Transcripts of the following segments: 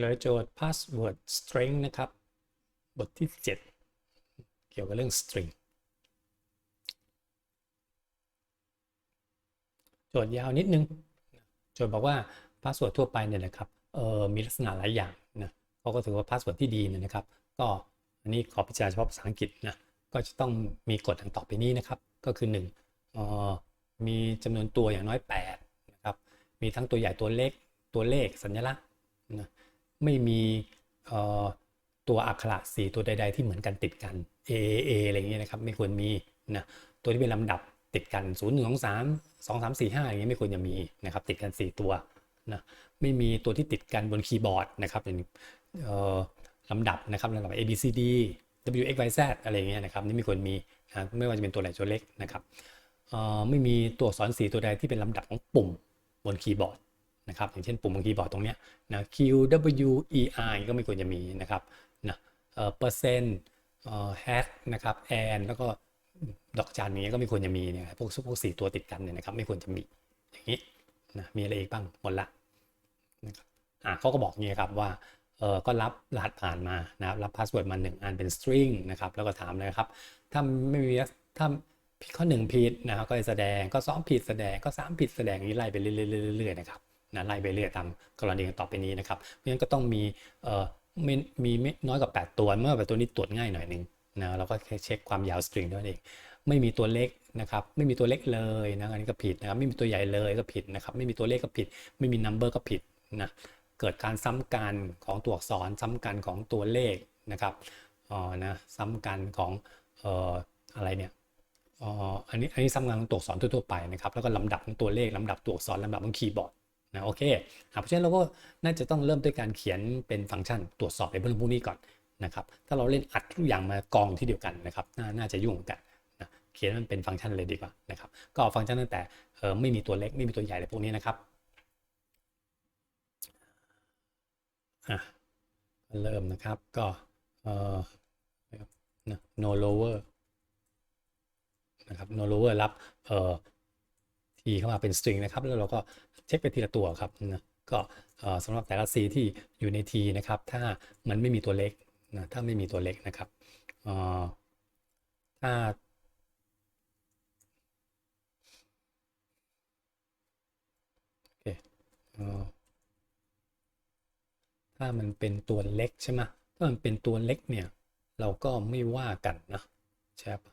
เลยโจทย์ password string นะครับ บทที่ 7 เกี่ยวกับเรื่อง string โจทย์ยาวนิดนึง โจทย์บอกว่า password ทั่วไปเนี่ยนะครับเออมีลักษณะหลายอย่างนะเขาก็ถือว่า password ที่ดีนนะครับ ก็อันนี้ขอพิจารณาเฉพาะภาษาอังกฤษนะ ก็จะต้องมีกฎดังต่อไปนี้นะครับ ก็คือ1เอ่อมีจำนวนตัวอย่างน้อย 8 นะครับ มีทั้งตัวใหญ่ตัวเล็ก ตัวเลขสัญลักษณ์นะ ไม่มีตัวอักขระสีตัวใด ๆ ที่เหมือนกันติดกัน A A อะไรอย่างเงี้ยนะครับไม่ควรมีนะตัวที่เป็นลำดับติดกัน 0 1 2 3 2 3 4 5อย่างเงี้ยไม่ควรจะมีนะครับติดกัน 4 ตัวนะไม่มีตัวที่ติดกันบนคีย์บอร์ดนะครับเป็นลำดับนะครับลำดับ A B C D W X Y Z อะไรอย่างเงี้ยนะครับนี่ไม่ควรมีนะไม่ว่าจะเป็นตัวใหญ่ตัวเล็กนะครับไม่มีตัวอักษรสีตัวใดที่เป็นลำดับของปุ่มบนคีย์บอร์ด นะครับอย่างเช่นปุ่มบนคีย์บอร์ดตรงเนี้ยนะ Q W E R ก็ไม่ควรจะมีนะครับนะเอ่อเปอร์เซ็นต์เอ่อแฮชนะครับแอนแล้วก็ดอกจันอย่างเงี้ก็ไม่ควรจะมีเนี่ยพวกพวกสี่ตัวติดกันเนี่ยนะครับไม่ควรจะมีอย่างนี้นะมีอะไรอีกบ้างหมดละนะครับอ่าเขาก็บอกอย่างเงี้ยครับว่าเออก็รับรหัสผ่านมานะครับรับพาสเวิร์ดมาหนึ่งอันเป็น string นะครับแล้วก็ถามเลยครับถ้าไม่มีถ้าข้อหนึ่งผิดนะครับก็จะแสดงก็สองผิดแสดงก็สามผิดแสดงอย่างนี้ไล่ไปเรื่อยๆๆๆนะครับ นะไล่ไปเรื่อยตามกรณีต่อไปนี้นะครับเพราะฉะนั้นก็ต้องมีเอ่อไม่มีไม่น้อยกว่า 8 ตัว เมื่อแบบตัวนี้ตรวจง่ายหน่อยหนึงนะเราก็แค่เช็คความยาว string ด้วยเองไม่มีตัวเล็กนะครับไม่มีตัวเล็กเลยนะอันนี้ก็ผิดนะครับไม่มีตัวใหญ่เลยก็ผิดนะครับไม่มีตัวเลขก็ผิด ไม่มี number ก็ผิดนะเกิดการซ้ำกันของตัวอักษรซ้ำกันของตัวเลขนะครับอ๋อนะซ้ำกันของเอ่ออะไรเนี่ยอ๋ออันนี้อันนี้ซ้ำกันของตัวอักษรทั่วๆไปนะครับแล้วก็ลำดับของตัวเลขลำดับตัวอักษรลำดับของคีย์บอร์ด นะโอเคเพราะฉะนั้นเราก็น่าจะต้องเริ่มด้วยการเขียนเป็นฟังก์ชันตรวจสอบไอ้เรื่องพวกนี้ก่อนนะครับถ้าเราเล่นอัดทุกอย่างมากองที่เดียวกันนะครับน่าน่าจะยุ่งกันนะเขียนมันเป็นฟังก์ชันเลยดีกว่านะครับก็ฟังก์ชันตั้งแต่เออไม่มีตัวเล็กไม่มีตัวใหญ่อะไรพวกนี้นะครับเริ่มนะครับก็เอ่อนะ no lower นะครับ no lower รับเอ่อ t เข้ามาเป็น string นะครับแล้วเราก็เช็คไปทีละตัวครับนะก็สำหรับแต่ละ c ที่อยู่ใน t นะครับ ถ้ามันไม่มีตัวเล็กนะถ้าไม่มีตัวเล็กนะครับถ้าโอเคอถ้ามันเป็นตัวเล็กใช่ไหมถ้ามันเป็นตัวเล็กเนี่ย เราก็ไม่ว่ากันนะใช่ปะ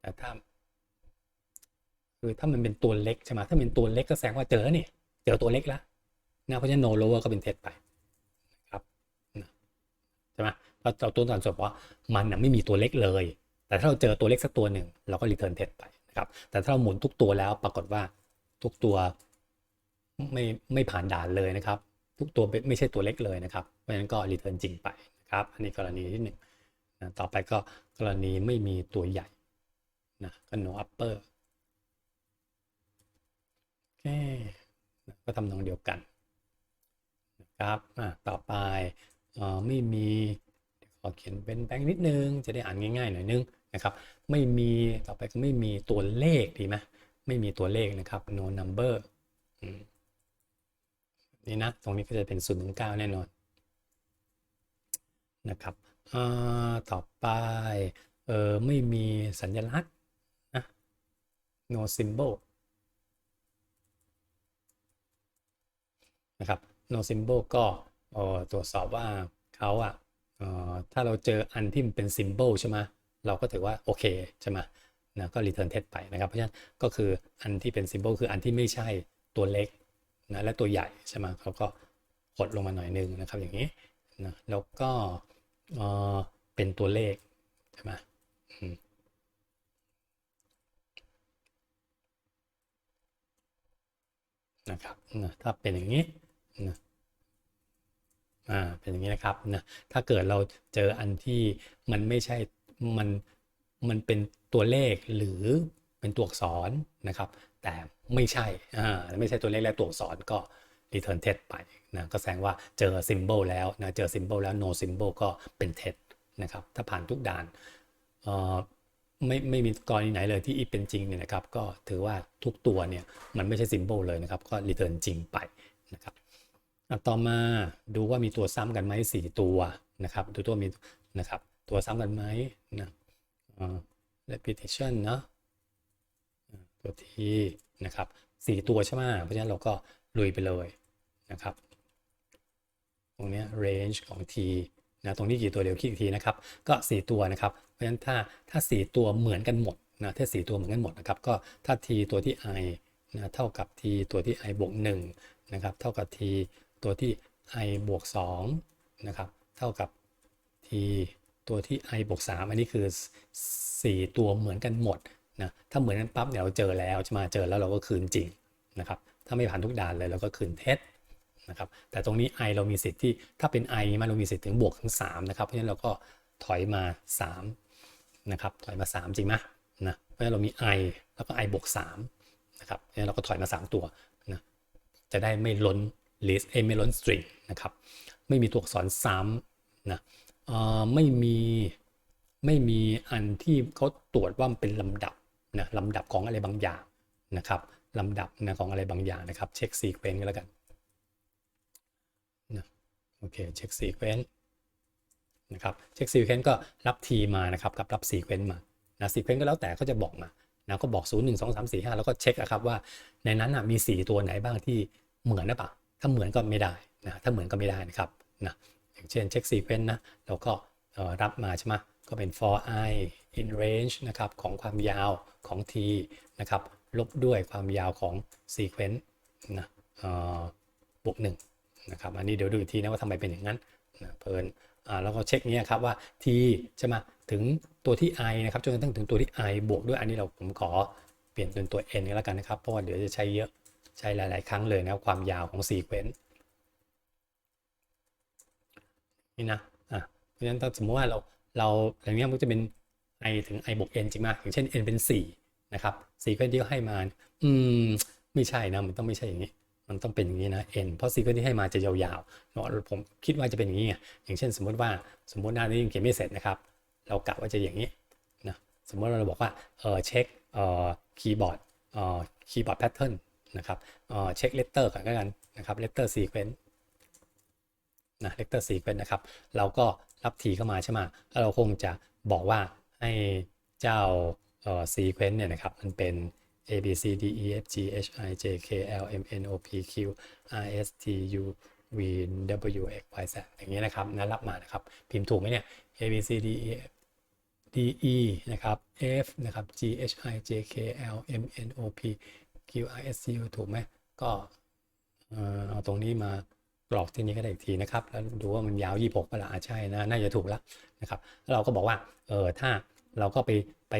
แต่ถ้า คือถ้ามันเป็นตัวเล็กใช่ไหมถ้าเป็นตัวเล็กก็แสดงว่าเจอเนี่ยเจอตัวเล็กแล้วนะเพราะฉะนั้น no lower ก็เป็นเท็จไปนะครับใช่ไหมเราเราตัวตอนจบว่ามันไม่มีตัวเล็กเลย แต่ถ้าเราเจอตัวเล็กสักตัวหนึ่งเราก็ return เท็จไปนะครับแต่ถ้าเราหมุนทุกตัวแล้วปรากฏว่าทุกตัวไม่ไม่ผ่านด่านเลยนะครับ ทุกตัวไม่ใช่ตัวเล็กเลยนะครับเพราะฉะนั้นก็ return จริงไปนะครับอันนี้กรณีที่หนึ่งต่อไปก็กรณีไม่มีตัวใหญ่นะก็ no upper โอ เค ก็ทำนองเดียวกันนะครับอะต่อไปออไม่มีขอเขียนเป็นแบงค์นิดนึง จะได้อ่านง่ายๆหน่อยนึงนะครับ ไม่มีต่อไปก็ไม่มีตัวเลขดีไหมไม่มีตัวเลขนะครับ no number นี่นะ ตรงนี้ก็จะเป็น0ถึง9แน่นอนนะครับอ่าต่อไปเออไม่มีสัญลักษณ์นะ no symbol นะครับ no symbol ก็ตรวจสอบว่าเขาอะถ้าเราเจออันที่มันเป็น symbol ใช่ไหมเราก็ถือว่าโอเคใช่ไหมนะก็ return เท็จไปนะครับ เพราะฉะนั้นก็คืออันที่เป็น symbol คืออันที่ไม่ใช่ตัวเล็กนะและตัวใหญ่ใช่ไหมเขาก็หดลงมาหน่อยนึงนะครับอย่างนี้นะแล้วก็เออเป็นตัวเลขใช่ไหมอืมนะครับนะถ้าเป็นอย่างนี้ นะอ่าเป็นอย่างนี้นะครับนะถ้าเกิดเราเจออันที่มันไม่ใช่มันมันเป็นตัวเลขหรือเป็นตัวอักษรนะครับ แต่ไม่ใช่อ่าไม่ใช่ตัวเลขและตัวอักษรก็ return เท็จไปนะก็แสดงว่าเจอ symbol แล้วนะเจอ symbol แล้ว no symbol ก็เป็นเท็จนะครับถ้าผ่านทุกด่านเอ่อไม่ไม่มีกรณีไหนเลยที่อีเป็นจริงเนี่ยนะครับ ก็ถือว่าทุกตัวเนี่ยมันไม่ใช่ symbol เลยนะครับ ก็ return จริงไปนะครับ ต่อมาดูว่ามีตัวซ้ำกันไหมสี่ตัวนะครับดูตัวมีนะครับตัวซ้ำกันไหมนะ repetition เนอะตัวทีนะครับสี่ตัวใช่ไหมเพราะฉะนั้นเราก็ลุยไปเลยนะครับ ตรงนี้ range ของ t นะตรงนี้กี่ตัวเดี๋ยวคลิกอีกทีนะครับ ก็ 4 ตัวนะครับ เพราะฉะนั้นถ้าถ้า 4 ตัวเหมือนกันหมดนะถ้า 4 ตัวเหมือนกันหมดนะครับ ก็ถ้า t ตัวที่ i นะเท่ากับ t ตัวที่ i บวก1นะครับ เท่ากับ t ตัวที่ i บวก2นะครับเท่ากับ t ตัวที่ i บวก3อันนี้คือ 4 ตัวเหมือนกันหมดนะถ้าเหมือนกันปั๊บเนี่ยเราเจอแล้วจะมาเจอแล้วเราก็คืนจริงนะครับถ้าไม่ผ่านทุกด่านเลยเราก็คืนเท็จนะครับแต่ตรงนี้ i เรามีสิทธิ์ที่ถ้าเป็น i มันเรามีสิทธิ์ถึงบวกถึง3นะครับเพราะฉะนั้นเราก็ถอยมา3นะครับถอยมา 3 จริงไหมนะเพราะฉะนั้นเรามี i แล้วก็ i บวก3นะครับเพราะฉะนั้นเราก็ถอยมา 3 ตัวนะจะได้ไม่ล้น list เอไม่ล้น string นะครับไม่มีตัวอักษรซ้ำนะไม่มีไม่มีอันที่เขาตรวจว่ามันเป็นลำดับนะลำดับของอะไรบางอย่างนะครับลำดับนะของอะไรบางอย่างนะครับ เช็ค sequence กันแล้วกันนะโอเคเช็คซีเควนต์นะครับเช็คซีเควนต์ก็รับทีมานะครับกับรับซีเควนต์มานะซีเควนต์ก็แล้วแต่เขาจะบอกมานะก็บอก 0 1 2 3 4 5 แล้วก็เช็คอะครับว่าในนั้นนะมี 4 ตัวไหนบ้างที่เหมือนหรือเปล่า ถ้าเหมือนก็ไม่ได้นะถ้าเหมือนก็ไม่ได้นะครับนะอย่างเช่นเช็คซีเควนต์นะเราก็รับมาใช่ไหมก็เป็น for i in range นะครับของความยาวของ t นะครับลบด้วยความยาวของ sequence นะเออบวกหนึ่งนะครับอันนี้เดี๋ยวดูอีกทีนะว่าทำไมเป็นอย่างนั้นนะเพลินอ่าแล้วก็เช็คเนี้ยครับว่า t ใช่ไหมถึงตัวที่ i นะครับจนกระทั่งถึงตัวที่ i บวกด้วยอันนี้เราผมขอเปลี่ยนเป็นตัว n ก็แล้วกันนะครับ เพราะว่าเดี๋ยวจะใช้เยอะ ใช้หลาย ๆ ครั้งเลยนะความยาวของ sequence นี่นะอะเพราะฉะนั้นถ้าสมมติว่าเราเราอย่างเนี้ยมันจะเป็น i ถึง i บวก n จริงไหมอย่างเช่น n เป็น 4 นะครับ sequence ที่เขาให้มาอืมไม่ใช่นะมันต้องไม่ใช่อย่างนี้ มันต้องเป็นอย่างนี้นะ n เพราะซีเควนซ์ที่ให้มาจะยาวๆเนาะผมคิดว่าจะเป็นอย่างนี้ไงอย่างเช่น สมมติว่าสมมติหน้านี้ยังเขียนไม่เสร็จนะครับ เรากะว่าจะอย่างนี้นะสมมติเราบอกว่าเออเช็คเออคีย์บอร์ดเออคีย์บอร์ดแพทเทิร์น นะครับเช็คเลตเตอร์ก่อนก็กันนะครับเลตเตอร์ซีเควนซ์นะเลตเตอร์ซีเควนซ์นะครับ เราก็รับทีเข้ามาใช่ไหมแล้วเราคงจะบอกว่าให้เจ้าซีเควนซ์เนี่ยนะครับมันเป็น A B C D E F G H I J K L M N O P Q R S T U V W X Y Z อย่างนี้ยนะครับนะรับมานะครับ พิมพ์ถูกไหมเนี่ย A B C D E F D E นะครับ F นะครับ G H I J K L M N O P QRSU ถูกไหมก็เอาตรงนี้มากรอกที่นี้ก็ได้อีกทีนะครับ แล้วดูว่ามันยาว 26ปะละ่ะใช่นะน่าจะถูกแล้วนะครับแล้วเราก็บอกว่าเออถ้าเราก็ไปไป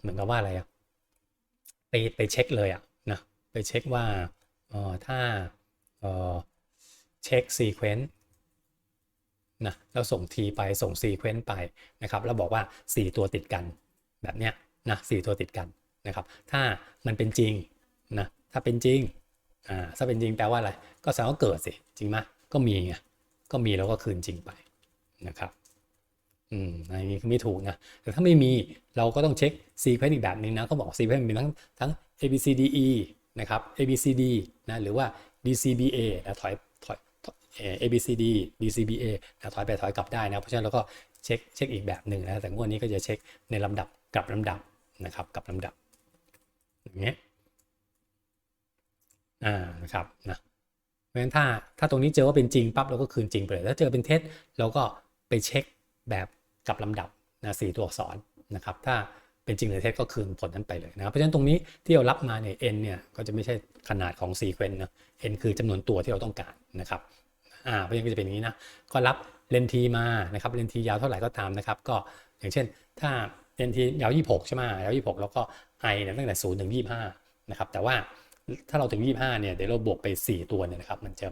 เหมือนกับว่าอะไรอะไปไปเช็คเลยอะนะไปเช็คว่าเออถ้าเออเช็คซีเควนต์นะแล้วส่งทีไปส่งซีเควนต์ไปนะครับแล้วบอกว่า 4 ตัวติดกันแบบเนี้ยนะสตัวติดกันนะครับ ถ้ามันเป็นจริง นะถ้าเป็นจริงอ่าถ้าเป็นจริงแปลว่าอะไร ก็แสดงว่าเกิดสิจริงไหมก็มีไงก็มีแล้วก็คืนจริงไปนะครับอืมอันนี้คือไม่ถูกนะ แต่ถ้าไม่มีเราก็ต้องเช็ค sequence อีกแบบหนึงนะก็บอก sequence มีทั้งทั้ง A B C D E นะครับ A B C D นะหรือว่า D C B A นะถอยถอย A B C D D C B A นะถอยไปถอยกลับได้นะ เพราะฉะนั้นเราก็เช็คเช็คอีกแบบหนึ่งนะ แต่งวดนี้ก็จะเช็คในลำดับกลับลำดับนะครับกลับลำดับอย่างเงี้ย อ่านะครับนะเพราะฉะนั้นถ้าถ้าตรงนี้เจอว่าเป็นจริงปั๊บเราก็คืนจริงไปเลยถ้าเจอเป็นเท็จเราก็ไปเช็คแบบกับลำดับนะสี่ตัวอักษรนะครับ ถ้าเป็นจริงหรือเท็จก็คืนผลนั้นไปเลยนะครับเพราะฉะนั้นตรงนี้ที่เรารับมาเนี่ย n เนี่ยก็จะไม่ใช่ขนาดของ sequence นะ n คือจำนวนตัวที่เราต้องการนะครับอ่าเพราะฉะนั้นก็จะเป็นอย่างนี้นะก็รับเลนทีมานะครับเลนทียาวเท่าไหร่ก็ตามนะครับ ก็อย่างเช่น ถ้าเลนทียาว 26 ใช่ไหมยาว 26 แล้วก็ i เนี่ยตั้งแต่0ถึง25นะครับแต่ว่า ถ้าเราถึง 25 เนี่ยเดี๋ยวเราบวกไป 4 ตัวเนี่ยนะครับมันจะ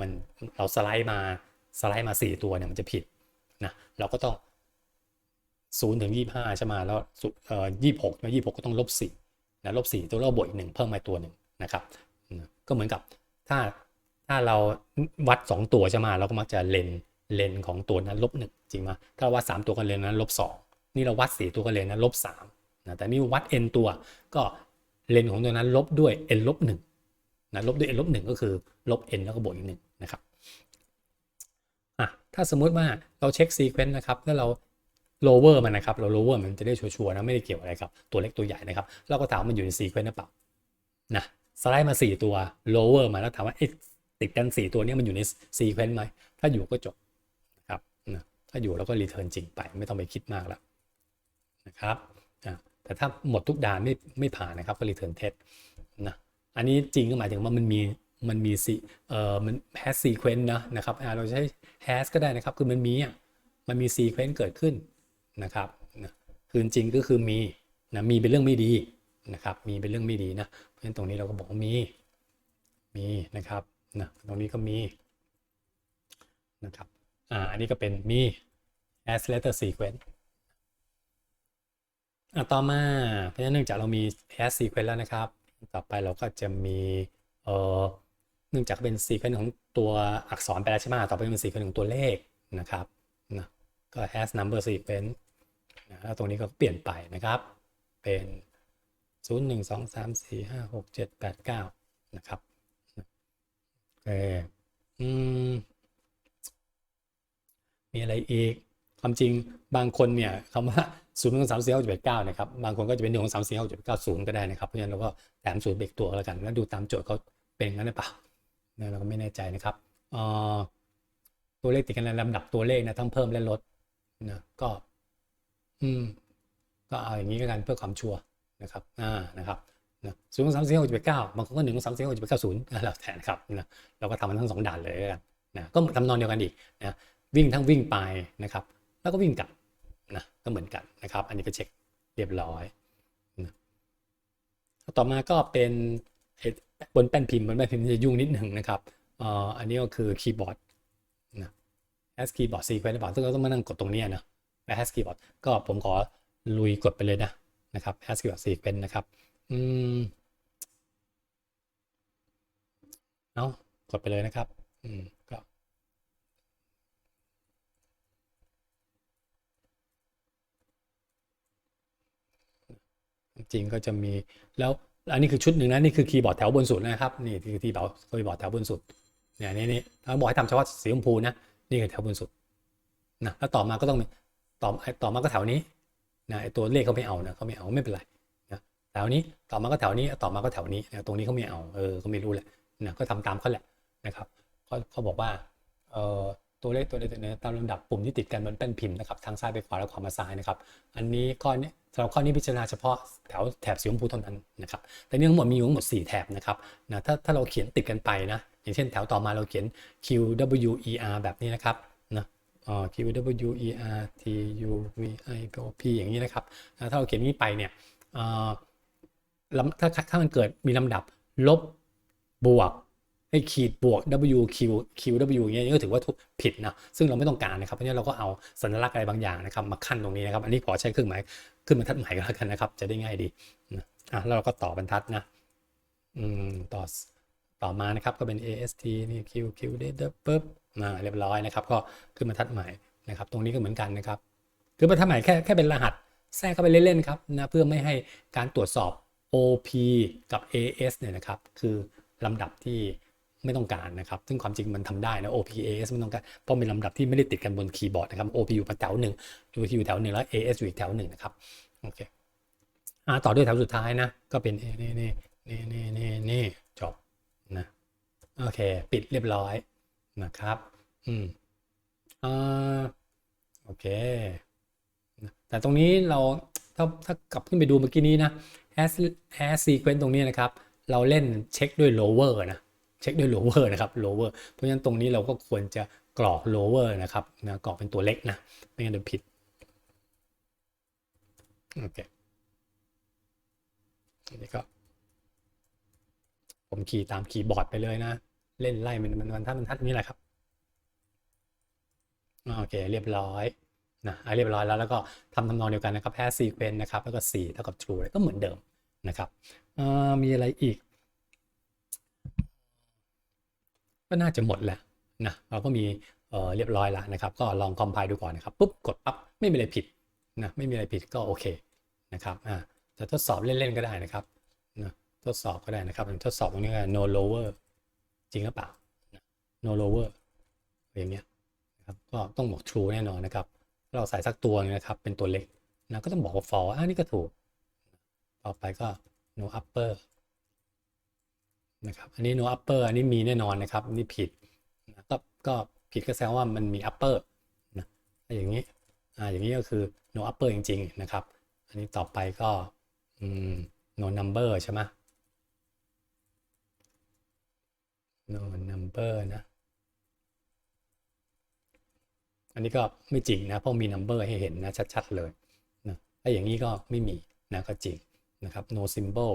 มันเราสไลด์มาสไลด์มา 4 ตัวเนี่ยมันจะผิดนะเราก็ต้อง0ถึง25 ใช่ไหมแล้วสุดเอ่อ26ใช่ไหม26 ก็ต้องลบ4นะลบ4ตัวเราบวกอีกหนึ่งเพิ่มมาตัวหนึ่งนะครับก็เหมือนกับถ้าถ้าเราวัด 2 ตัวใช่ไหมเราก็มักจะเลนเลนของตัวนั้นลบหนึ่งจริงไหมถ้าวัด 3 ตัวกันเลนนั้นลบ2นี่เราวัด 4 ตัวกันเลนนั้นลบ3นะแต่นี่วัด n ตัวก็ เลนของตัวนั้นลบด้วย n ลบ1นะลบด้วย n ลบ1ก็คือลบ n แล้วก็บวกอีกหนึ่งนะครับอะถ้าสมมุติว่าเราเช็คซีเควนต์นะครับแล้วเรา lower มันนะครับ เรา lower มันจะได้ชัวร์ๆนะไม่ได้เกี่ยวอะไรครับตัวเล็กตัวใหญ่นะครับ เราก็ถามมันอยู่ในซีเควนต์หรือเปล่านะสไลด์มา 4 ตัว lower มาแล้วถามว่าเอ๊ะติดกัน 4 ตัวนี้มันอยู่ในซีเควนต์ไหมถ้าอยู่ก็จบนะครับนะถ้าอยู่เราก็ return จริงไปไม่ต้องไปคิดมากแล้วนะครับอะ แต่ถ้าหมดทุกด่านไม่ไม่ผ่านนะครับก็ return เท็จนะอันนี้จริงก็หมายถึงว่ามันมีมันมีซีเอ่อมัน has sequence นะนะครับอ่าเราจะใช้ has ก็ได้นะครับ คือมันมีอะมันมี sequence เกิดขึ้นนะครับนะคือจริงก็คือมีนะมีเป็นเรื่องไม่ดีนะครับ มีเป็นเรื่องไม่ดีนะเพราะฉะนั้นตรงนี้เราก็บอกว่ามีมีนะครับนะตรงนี้ก็มีนะครับอ่าอันนี้ก็เป็นมี as letter sequence อะต่อมา เพราะฉะนั้นเนื่องจากเรามี has sequence แล้วนะครับ ต่อไปเราก็จะมีเอ่อเนื่องจากเป็น sequence ของตัวอักษรไปแล้วใช่ไหมต่อไปเป็น sequence ของตัวเลขนะครับนะก็ has number sequence นะแล้วตรงนี้ก็เปลี่ยนไปนะครับ เป็น 0 1 2 3 4 5 6 7 8 9 นะครับโอเคอืมมีอะไรอีก ความจริงบางคนเนี่ยคำว่า ศูนย์ของสามสี่หกเจ็ดเก้านะครับบางคนก็จะเป็นหนึ่งของสามสี่หกเจ็ดเก้าศูนย์ก็ได้นะครับเพราะฉะนั้นเราก็แถมศูนย์เบรกตัวแล้วกัน แล้วดูตามโจทย์เขาเป็นงั้นหรือเปล่าเนี่ยเราก็ไม่แน่ใจนะครับเอ่อตัวเลขติดกันในลำดับตัวเลขนะทั้งเพิ่มและลดนะก็ อืม ก็เอาอย่างนี้ก็กันเพื่อความชัวร์นะครับอ่านะครับนะศูนย์ของสามสี่หกเจ็ดเก้าบางคนก็หนึ่งของสามสี่หกเจ็ดเก้าศูนย์แล้วแต่นะครับนะเราก็ทำมันทั้งสองด่านเลยกันนะก็ทำนองเดียวกันอีกนะวิ่งทั้งวิ่งไปนะครับ แล้วก็วิ่งกลับ นะก็เหมือนกันนะครับ อันนี้ก็เช็คเรียบร้อยนะต่อมาก็เป็นบนแป้นพิมพ์บนแป้นพิมพ์จะยุ่งนิดหนึ่งนะครับอ,อันนี้ก็คือคีย์บอร์ดนะ as keyboard sequence หรือเปล่าซึ่งเราต้องมานั่งกดตรงนี้นะ as keyboard ก็ผมขอลุยกดไปเลยนะนะครับ as keyboard sequence นะครับอืมเอากดไปเลยนะครับอืมก็ จริงก็จะมี แล้วอันนี้คือชุดหนึ่งนะนี่คือคีย์บอร์ดแถวบนสุดนะครับนี่คือคีย์บอร์ดคีย์บอร์ดแถวบนสุดเนี่ยนี่นี่ถ้าบอกให้ทำเฉพาะสีชมพูนะนี่คือแถวบนสุดนะแล้วต่อมาก็ต้องต่อต่อมาก็แถวนี้นะไอตัวเลขเขาไม่เอานะเขาไม่เอาไม่เป็นไรนะแถวนี้ต่อมาก็แถวนี้ต่อมาก็แถวนี้นะตรงนี้เขาไม่เอาเออเขาไม่รู้แหละนะก็ทำตามเขาแหละนะครับเขาเขาบอกว่าเออ ตัวเลขตัวเลขตัวนี้ตามลำดับปุ่มที่ติดกันบนแป้นพิมพ์นะครับทางซ้ายไปขวาและขวามาซ้ายนะครับ อันนี้ข้อนี้สำหรับข้อนี้พิจารณาเฉพาะแถวแถบสีชมพูเท่านั้นนะครับ แต่นี่ทั้งหมดมีอยู่ทั้งหมด 4 แถบนะครับนะถ้าถ้าเราเขียนติดกันไปนะ อย่างเช่นแถวต่อมาเราเขียน Q W E R แบบนี้นะครับนะอ่า Q W E R T U V I P อย่างนี้นะครับนะถ้าเราเขียนนี้ไปเนี่ยอ่าลำถ้าถ้ามันเกิดมีลำดับลบบวก ให้ขีดบวก W Q Q W เงี้ยก็ถือว่าผิดนะซึ่งเราไม่ต้องการนะครับเพราะฉะนั้นเราก็เอาสัญลักษณ์อะไรบางอย่างนะครับ มาขั้นตรงนี้นะครับ อันนี้ขอใช้เครื่องหมายขึ้นบรรทัดใหม่ก็แล้วกันนะครับ จะได้ง่ายดีนะอะแล้วเราก็ต่อบรรทัดนะอืมต่อต่อมานะครับก็เป็น AST นี่ Q Q ได้ปุ๊บมาเรียบร้อยนะครับ ก็ขึ้นบรรทัดใหม่นะครับ ตรงนี้ก็เหมือนกันนะครับคือบรรทัดใหม่แค่แค่เป็นรหัสแทรกเข้าไปเล่นๆครับนะเพื่อไม่ให้การตรวจสอบ OP กับ AS เนี่ยนะครับ คือลำดับที่ ไม่ต้องการนะครับ ซึ่งความจริงมันทำได้นะ OP AS ไม่ต้องการ เพราะเป็นลำดับที่ไม่ได้ติดกันบนคีย์บอร์ดนะครับ OP อยู่แถวหนึ่ง OP อยู่แถวหนึ่งแล้ว AS อยู่อีกแถวหนึ่งนะครับ โอเคอ่าต่อด้วยแถวสุดท้ายนะ ก็เป็นนี่นี่นี่นี่นี่นี่จบนะ โอเค ปิดเรียบร้อยนะครับ อืมอ่าโอเค แต่ตรงนี้เราถ้าถ้ากลับขึ้นไปดูเมื่อกี้นี้นะ as as sequence ตรงนี้นะครับ เราเล่นเช็คด้วย lower นะ เช็คด้วย lower นะครับ lower เพราะฉะนั้นตรงนี้เราก็ควรจะกรอก lower นะครับนะกรอกเป็นตัวเล็กนะ ไม่งั้นเดี๋ยวผิด โอเคอันนี้ก็ผมขี่ตามคีย์บอร์ดไปเลยนะ เล่นไล่มันมันมันทัดมันทัดนี้แหละครับ โอเค เรียบร้อยนะเรียบร้อยแล้วแล้วก็ทำทำนองเดียวกันนะครับ has sequence นะครับ แล้วก็4เท่ากับ true ก็เหมือนเดิมนะครับมีอะไรอีก ก็น่าจะหมดแล้วนะเราก็มีเเรียบร้อยแล้วนะครับ ก็ลองคอมไพล์ดูก่อนนะครับปุ๊บกดปั๊บไม่มีอะไรผิดนะไม่มีอะไรผิดก็โอเคนะครับอ่าจะทดสอบเล่นๆก็ได้นะครับนะทดสอบก็ได้นะครับทดสอบตรงนี้ก็ no lower จริงหรือเปล่า no lower อย่างเงี้ยนะครับก็ต้องบอก true แน่นอนนะครับ เราใส่สักตัวนึงนะครับ เป็นตัวเล็กนะก็ต้องบอกว่า false อ่านี่ก็ถูก ต่อไปก็ no upper นะครับอันนี้ no upper อันนี้มีแน่นอนนะครับนี่ผิดนะก็ก็ผิดก็แสดงว่ามันมี upper นะถ้าอย่างนี้อ่าอย่างนี้ก็คือ no upper จริง ๆ นะครับ อันนี้ต่อไปก็อืม no number ใช่ไหม no number นะ อันนี้ก็ไม่จริงนะ เพราะมี number ให้เห็นนะ ชัด ๆ เลยนะถ้าอย่างนี้ก็ไม่มีนะก็จริงนะครับ no symbol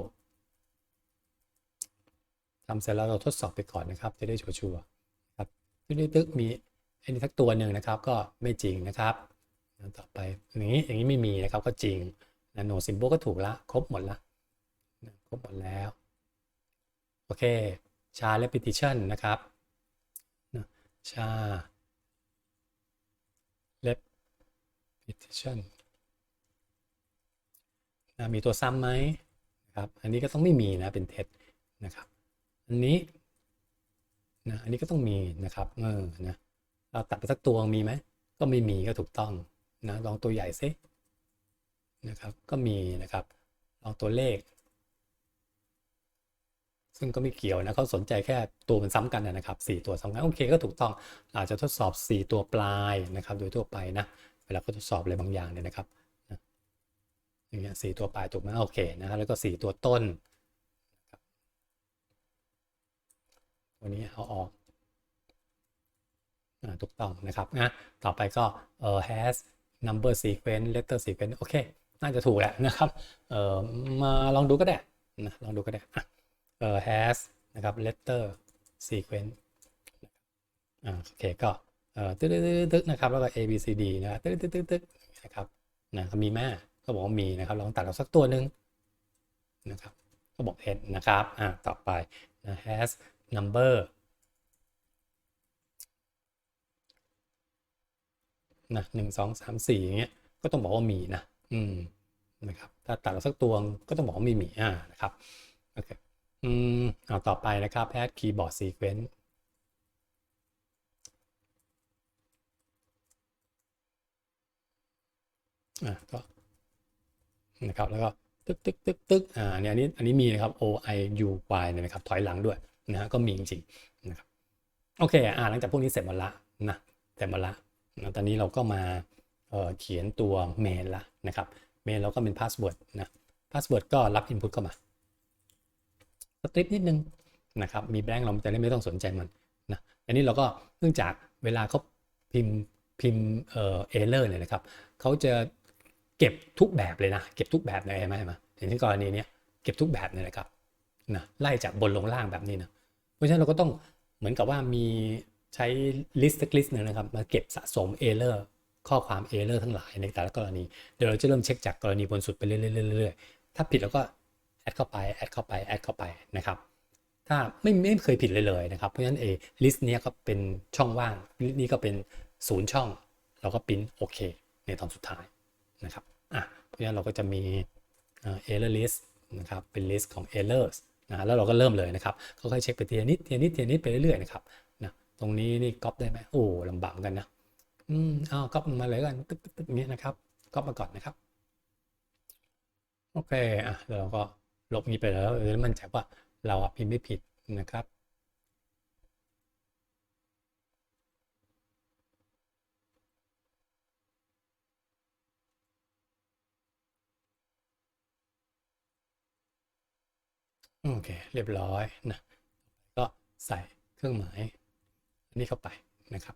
ทำเสร็จแล้วเราทดสอบไปก่อนนะครับ จะได้ชัวร์ๆครับตึกมีอันนี้ทักตัวหนึ่งนะครับ ก็ไม่จริงนะครับต่อไปอย่างนี้อย่างนี้ไม่มีนะครับก็จริงนะ no symbol ก็ถูกละครบหมดละครบหมดแล้ว โอเคชา repetition นะครับชา repetition นะมีตัวซ้ำไหมนะครับ อันนี้ก็ต้องไม่มีนะ เป็นเท็จนะครับ อันนี้นะอันนี้ก็ต้องมีนะครับเออนะเราตัดไปสักตัวมีไหมก็ไม่มีก็ถูกต้องนะลองตัวใหญ่ซินะครับก็มีนะครับลองตัวเลข ซึ่งก็ไม่เกี่ยวนะเขาสนใจแค่ตัวมันซ้ำกันนะครับสี่ตัวซ้ำกันโอเคก็ถูกต้องอาจจะทดสอบ 4 ตัวปลายนะครับ โดยทั่วไปนะเวลาเขาทดสอบอะไรบางอย่างเนี่ยนะครับอย่างเงี้ยสี่ตัวปลายถูกไหมโอเคนะครับแล้วก็ 4 ตัวต้นนะครับ ตัวนี้เอาออกอถูกต้องนะครับนะต่อไปก็เอ่อ has number sequence letter sequence โอเค น่าจะถูกแหละนะครับเอ่อมาลองดูก็ได้นะลองดูก็ได้เอ่อ has นะครับ letter sequence อ่าโอเคก็เอ่อตึ๊ดตึ๊ดตึ๊ดนะครับแล้วก็ A B C D นะครับตึ๊ดตึ๊ดตึ๊ดตึ๊ดนะครับนะมีแม่ก็บอกว่ามีนะครับลองตัดเอาสักตัวหนึ่งนะครับก็บอก head นะครับอ่าต่อไปนะ has number นะหนึ่งสองสามสี่อย่างเงี้ยก็ต้องบอกว่ามีนะ อืมนะครับถ้าตัดสักตัวก็ต้องบอกว่าไม่มีอ่านะครับโอเคอืมเอาต่อไปนะครับ add keyboard sequence อะก็นะครับแล้วก็ตึกตึกตึกตึกอ่าเนี่ยอันนี้อันนี้มีนะครับ O I U Y เนี่ยนะครับถอยหลังด้วย นะฮะก็มีจริงๆนะครับโอเคอ่าหลังจากพวกนี้เสร็จหมดละนะเสร็จหมดละนะตอนนี้เราก็มาเเขียนตัวเมนละนะครับเมนเราก็เป็นพาสเวิร์ดนะพาสเวิร์ดก็รับอินพุตเข้ามาสตริปนิดนึงนะครับมีแบงค์เราจะได้ไม่ต้องสนใจมันนะอันนี้เราก็เนื่องจากเวลาเขาพิมพ์พิมพ์เอ่อเอเลอร์เนี่ยนะครับเขาจะเก็บทุกแบบเลยนะ เก็บทุกแบบเลยเห็นไหมเห็นไหมอย่างที่กรณีเนี้ยเก็บทุกแบบเลยนะครับนะไล่จากบนลงล่างแบบนี้นะ ราะฉะนั้นเราก็ต้องเหมือนกับว่ามีใช้ list list เนี่ยนะครับ มาเก็บสะสม error ข้อความ error ทั้งหลายในแต่ละกรณี เดี๋ยวเราจะเริ่มเช็คจากกรณีบนสุดไปเรื่อยๆถ้าผิดเราก็แอดเข้าไปแอดเข้าไปแอดเข้าไปนะครับถ้าไม่ไม่เคยผิดเลยเลยนะครับ เพราะฉะนั้นเอลิสต์เนี้ยก็เป็นช่องว่างลิสต์นี้ก็เป็นศูนย์ช่อง เราก็ปริ้นโอเคในตอนสุดท้ายนะครับอะเพราะฉะนั้นเราก็จะมีเอ่อ error list นะครับเป็น list ของ errors นะแล้วเราก็เริ่มเลยนะครับค่อยๆเช็คไปทีละนิดทีละนิดทีละนิดไปเรื่อยๆนะครับนะตรงนี้นี่ก๊อปได้ไหมโอ้ลำบากเหมือนกันนะอืมอ้าวก๊อปมาเลยกันตึ๊กตึ๊กตึ๊กอย่างนี้ยนะครับก๊อปมาก่อนนะครับโอเคอะแล้วเราก็ลบนี้ไปแล้วเออมันใจะว่าเราพิมพ์ไม่ผิดนะครับ โอเค เรียบร้อยนะก็ใส่เครื่องหมายอันนี้เข้าไปนะครับ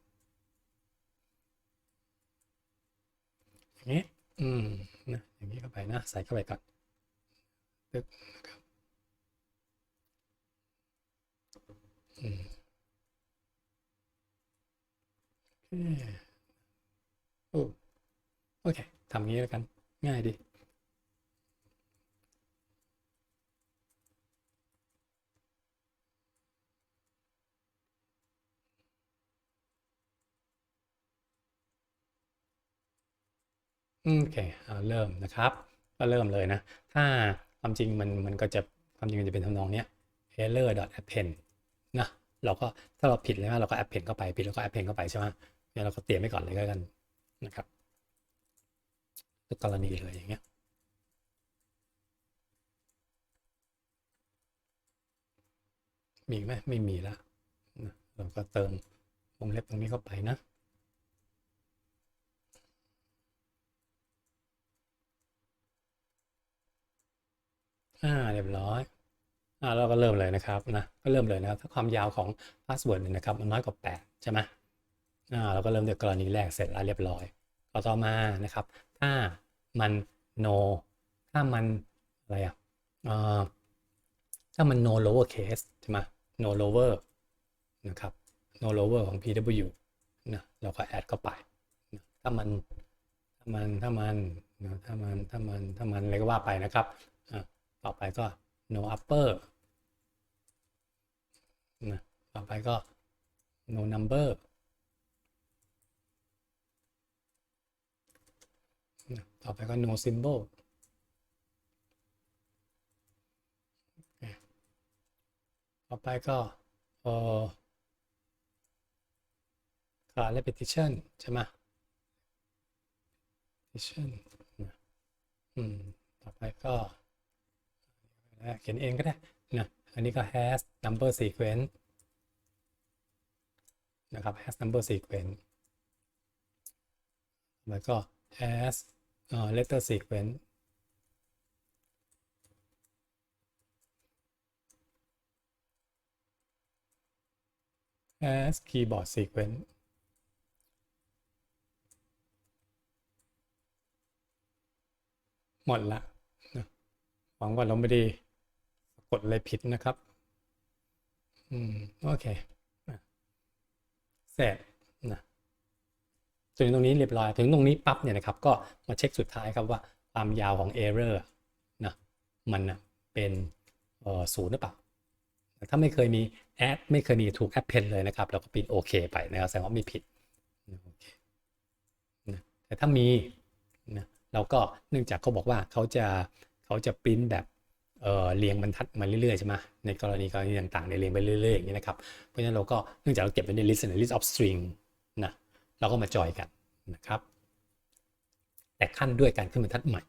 อย่างนี้อืมนะอย่างนี้เข้าไปนะใส่เข้าไปก่อนตึ๊กนะครับอืมโอเคโอเคทำงี้แล้วกันง่ายดี โอเคเอาเริ่มนะครับ ก็เริ่มเลยนะ ถ้าความจริงมันมันก็จะความจริงมันจะเป็นทำนองเนี้ย error append นะเราก็ถ้าเราผิดเลยนะเราก็ append เข้าไปผิดแล้วก็ append เข้าไปใช่ไหมเนี่ยเราก็เตรียมไว้ก่อนเลยก็กันนะครับทุกกรณีเลยอย่างเงี้ยมีไหมไม่มีแล้วนะเราก็เติมวงเล็บตรงนี้เข้าไปนะ อ่าเรียบร้อยอ่าเราก็เริ่มเลยนะครับนะก็เริ่มเลยนะครับถ้าความยาวของพาสเวิร์ดเนี่ยนะครับมันน้อยกว่า8ใช่ไหมอ่าเราก็เริ่มด้วยกรณีแรกเสร็จแล้วเรียบร้อยต่อต่อมานะครับ ถ้ามัน no ถ้ามันอะไรอะอ่าถ้ามัน no lower case ใช่ไหม no lower นะครับ no lower ของ pw นะเราก็ add เข้าไปนะถ้ามัน ถ้ามัน ถ้ามันนะถ้ามัน ถ้ามัน ถ้ามันอะไรก็ว่าไปนะครับอะ ต่อไปก็ no upper นะต่อไปก็ no number นะต่อไปก็ no symbol ต่อไปก็เอ่อ car repetition ใช่ไหม repetition อืม ต่อไปก็ เขียนเองก็ได้นะอันนี้ก็ has number sequence นะครับ has number sequence แล้วก็ has เอ่อ letter sequence แ as keyboard sequence หมดละหวังว่าเราไม่ได้ กดอะไรผิดนะครับ อืม โอเคนะเสร็จนะถึงตรงนี้เรียบร้อยถึงตรงนี้ปั๊บเนี่ยนะครับ ก็มาเช็คสุดท้ายครับว่าความยาวของ error นะมันนะเป็นศูนย์หรือเปล่า ถ้าไม่เคยมีแอดไม่เคยมีถูกแอปเพนเลยนะครับเราก็ปิดโอเคไปนะครับแสดงว่าไม่ผิดนะโอเคนะแต่ถ้ามีนะเราก็เนื่องจากเขาบอกว่าเขาจะเขาจะปริ้นแบบ เรียงบรรทัดมาเรื่อยๆใช่ไหมในกรณีกรณีต่างๆในเรียงไปเรื่อยๆอย่างนี้นะครับ เพราะฉะนั้นเราก็เนื่องจากเราเก็บไว้ใน list ใน list of string นะเราก็มาจอยกันนะครับ แต่ขั้นด้วยการขึ้นบรรทัดใหม่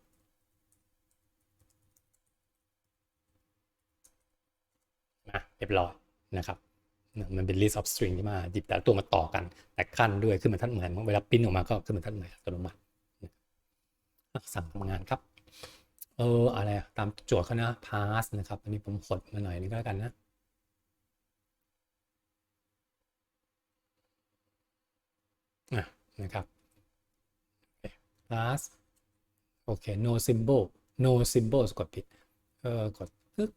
นะเรียบร้อยนะครับมันเป็น list of string ที่มาหยิบแต่ตัวมาต่อกัน แต่ขั้นด้วยขึ้นบรรทัดใหม่เวลาปริ้นออกมาก็ขึ้นบรรทัดใหม่อัตโนมัติสั่งทำงานครับ เอออะไรอะตามโจทย์เขานะ pass นะครับอันนี้ผมขดมาหน่อยนึงก็แล้วกันนะอะนะครับ pass โอเค no symbol no symbol กดผิด เออกดตึ๊ก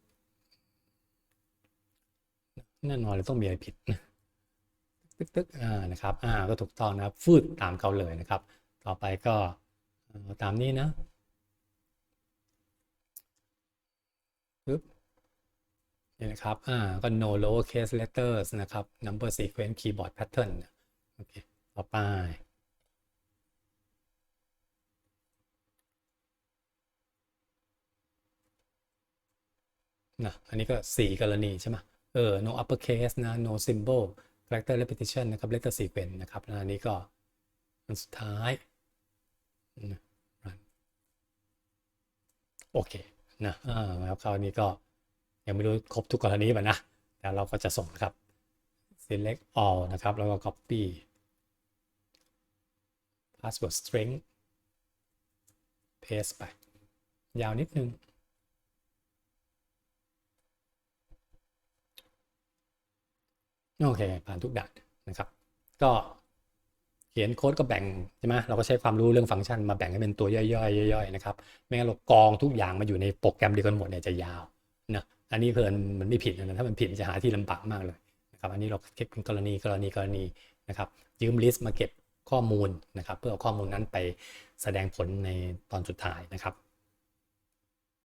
แน่นอนเลยต้องมีอะไรผิดนะตึ๊กตึ๊กอ่านะครับ อ่า ก็ถูกต้องนะครับ ฟืดตามเขาเลยนะครับ ต่อไปก็ตามนี้นะปึ๊บ นี่นะครับ อ่า ก็ no lowercase letters นะครับ number sequence keyboard pattern โอเค ต่อไป นะ อันนี้ก็สี่กรณีใช่ไหมเออ no uppercase นะ no symbol character repetition นะครับ letter sequence นะครับแล้วอันนี้ก็อันสุดท้ายนะโอเค นะ อ่า แล้วคราวนี้ก็ ยังไม่รู้ครบทุกกรณีป่ะนะแต่เราก็จะส่งนะครับ select all นะครับ แล้วก็ copy password string paste ไป ยาวนิดนึง โอเค ผ่านทุกด่านนะครับ ก็เขียนโค้ดก็แบ่งใช่ไหมเราก็ใช้ความรู้เรื่องฟังก์ชันมาแบ่งให้เป็นตัวย่อยๆย่อยๆนะครับ ไม่งั้นเรากองทุกอย่างมาอยู่ในโปรแกรมเดียวกันหมดเนี่ยจะยาวนะ อันนี้เพลินมันไม่ผิดนะถ้ามันผิดมันจะหาที่ลำบากมากเลยนะครับอันนี้เราเก็บเป็นกรณีกรณีกรณีนะครับยืมลิสต์มาเก็บข้อมูลนะครับเพื่อเอาข้อมูลนั้นไปแสดงผลในตอนสุดท้ายนะครับ